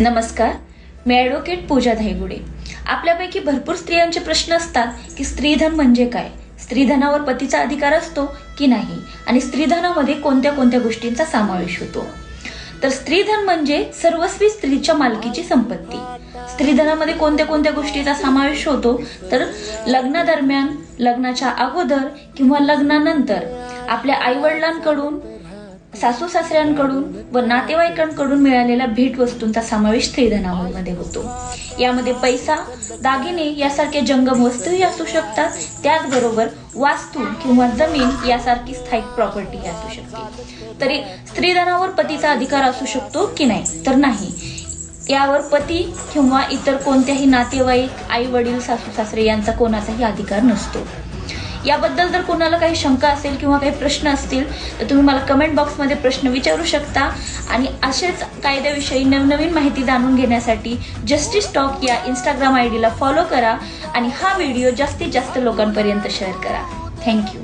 नमस्कार मी ॲडव्होकेट पूजा धायगुडे आपल्यापैकी भरपूर स्त्रियांचे प्रश्न असतात की स्त्रीधन म्हणजे काय? स्त्रीधनावर पतीचा अधिकार असतो की नाही? आणि स्त्रीधनामध्ये कोणत्या कोणत्या गोष्टींचा समावेश होतो? तर स्त्रीधन म्हणजे सर्वस्वी स्त्रीच्या मालकीची संपत्ती. स्त्रीधनामध्ये कोणत्या कोणत्या गोष्टीचा समावेश होतो? तर लग्नादरम्यान लग्नाच्या अगोदर किंवा लग्नानंतर आपल्या आईवडिलांकडून सासू सासऱ्यांकडून व नातेवाईकांकडून मिळालेल्या भेटवस्तूंचा समावेश स्त्रीधनामध्ये होतो. यामध्ये पैसा दागिने यासारख्या जंगम वस्तूही असू शकतात. त्याचबरोबर वास्तू किंवा जमीन यासारखी स्थायिक प्रॉपर्टी असू शकते. तरी स्त्रीधनावर पतीचा अधिकार असू शकतो की नाही? तर नाही. यावर पती किंवा इतर कोणत्याही नातेवाईक आई वडील सासू सासरे यांचा कोणाचाही अधिकार नसतो. याबद्दल जर कोणाला काही शंका असेल किंवा काही प्रश्न असतील तर तुम्ही मला कमेंट बॉक्समध्ये प्रश्न विचारू शकता. आणि असेच कायद्याविषयी नवनवीन माहिती जाणून घेण्यासाठी जस्टिस टॉक या इंस्टाग्राम आय डीला फॉलो करा आणि हा व्हिडिओ जास्तीत जास्त लोकांपर्यंत शेअर करा. थँक्यू